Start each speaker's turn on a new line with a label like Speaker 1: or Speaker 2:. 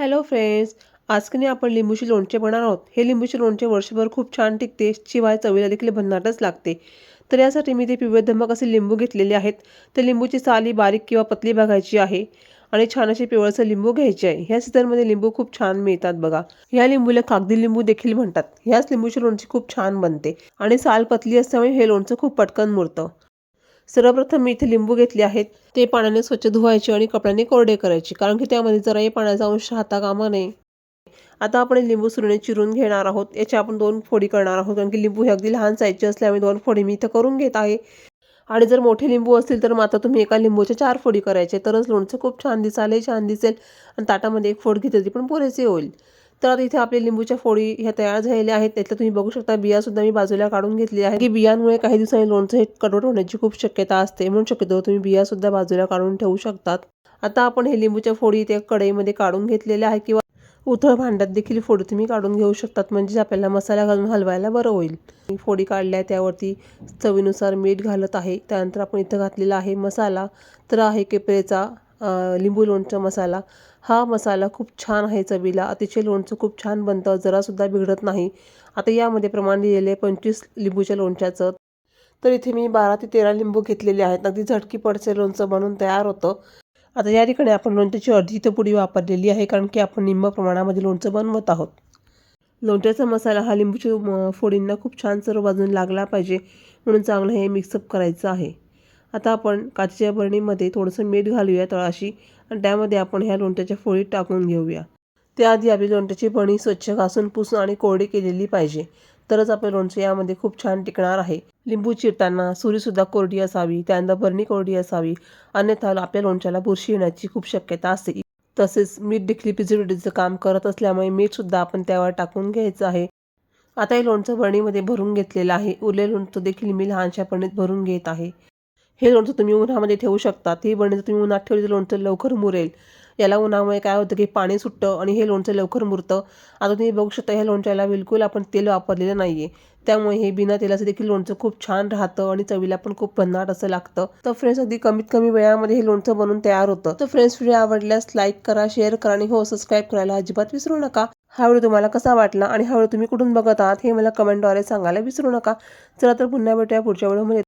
Speaker 1: Hello friends आज आपण लिंबूचे लोणचे बनणार आहोत. हे लिंबूचे लोणचे वर्षभर खूप छान टिकते. शिवाय चवीला देखील भन्नाटच लागते. तर यासाठी मी ते पिवळे धमक असे लिंबू घेतलेले आहेत. तर लिंबूची साली बारीक किंवा पतली बघायची आहे आणि छान असे पिवळसं लिंबू घ्यायचे आहे. ह्या सीझनमध्ये लिंबू खूप छान मिळतात बघा. ह्या लिंबूला कागदी लिंबू देखील म्हणतात. ह्याच लिंबूचे लोणचे खूप छान बनते. आणि साल पतली असल्यामुळे हे लोणचं खूप पटकन मुरतं. सर्वप्रथम मी इथे लिंबू घेतले आहेत. ते पाण्याने स्वच्छ धुवायचे आणि कपड्याने कोरडे करायचे. कारण की त्यामध्ये जराही पाण्याचा अंश हाता कामा नये आता आपण लिंबू सुरणे चिरून घेणार आहोत. याच्या आपण दोन फोडी करणार आहोत. कारण की लिंबू हे अगदी लहान साईजचे असल्यामुळे दोन फोडी मी इथं करून घेत आहे. आणि जर मोठे लिंबू असतील तर मात्र तुम्ही एका लिंबूच्या चार फोडी करायचे. तरच लोणचं खूप छान दिसाले छान दिसेल. आणि ताटामध्ये एक फोड घेतली पण पुरेसे होईल. तर इथे आपली लिंबूच्या फोडी ह्या तयार झालेल्या आहेत. त्यातल्या तुम्ही बघू शकता बियासुद्धा मी बाजूला काढून घेतली आहे. की बियांमुळे काही दिवसांनी लोणचं हे कडवट होण्याची खूप शक्यता असते. म्हणून शक्यतो तुम्ही बियासुद्धा बाजूला काढून ठेवू शकतात. आता आपण हे लिंबूच्या फोडी त्या कढईमध्ये काढून घेतलेल्या आहे किंवा उथळ भांड्यात देखील फोडी तुम्ही काढून घेऊ शकतात. म्हणजे आपल्याला मसाला घालून हलवायला बरं होईल. मी फोडी काढल्या त्यावरती चवीनुसार मीठ घालत आहे. त्यानंतर आपण इथं घातलेला आहे मसाला. तर आहे केपरेचा लिंबू लोणचं मसाला. हा मसाला खूप छान आहे चवीला. अतिशय लोणचं खूप छान बनतं. जरासुद्धा बिघडत नाही. आता यामध्ये प्रमाण दिलेले आहे पंचवीस लिंबूच्या लोणच्याचं. तर इथे मी बारा ते तेरा लिंबू घेतलेले आहेत. अगदी झटकी पडसे लोणचं बनून तयार होतं. आता या ठिकाणी आपण लोणच्याची अर्धी तर पुडी वापरलेली आहे कारण की आपण निम्म प्रमाणामध्ये लोणचं बनवत आहोत. लोणच्याचा मसाला हा लिंबूच्या फोडींना खूप छान सर्व बाजून लागला पाहिजे. म्हणून चांगलं हे मिक्सअप करायचं आहे. आता आपण काचेच्या बरणीमध्ये थोडंसं मीठ घालूया तळाशी आणि त्यामध्ये आपण ह्या लोणच्याच्या फोळीत टाकून घेऊया. त्याआधी आपली लोणच्याची बणी स्वच्छ घासून पुसून आणि कोरडी केलेली पाहिजे. तरच आपलं लोणचं यामध्ये खूप छान टिकणार आहे. लिंबू चिरताना सुरीसुद्धा कोरडी असावी त्यानंतर बरणी कोरडी असावी. अन्यथा आपल्या लोणच्याला बुरशी येण्याची खूप शक्यता असते. तसेच मीठ देखील प्रिझर्वेटिव्हचं काम करत असल्यामुळे मीठसुद्धा आपण त्यावर टाकून घ्यायचं आहे. आता हे लोणचं बरणीमध्ये भरून घेतलेलं आहे. उरलेलं लोणचं देखील मी लहानशा बरणीत भरून घेत आहे. हे लोणचं तुम्ही उन्हामध्ये ठेवू शकता. ही बरणी तुम्ही उन्हात ठेवली तर लोणचं लवकर मुरेल. याला उन्हामुळे काय होतं की पाणी सुटतं आणि हे लोणचं लवकर मुरतं. आता तुम्ही बघू शकता ह्या लोणच्याला बिलकुल आपण तेल वापरलेलं नाही आहे त्यामुळे हे बिना तेलाचं देखील लोणचं खूप छान राहतं आणि चवीला पण खूप भन्नाट असं लागतं. तर फ्रेंड्स अगदी कमीत कमी वेळामध्ये हे लोणचं बनवून तयार होतं. तर फ्रेंड्स व्हिडिओ आवडल्यास लाईक करा शेअर करा आणि हो सबस्क्राईब करायला अजिबात विसरू नका. हा व्हिडिओ तुम्हाला कसा वाटला आणि हा व्हिडिओ तुम्ही कुठून बघत आहात हे मला कमेंटद्वारे सांगायला विसरू नका. चला तर पुन्हा भेटूया पुढच्या व्हिडिओमध्ये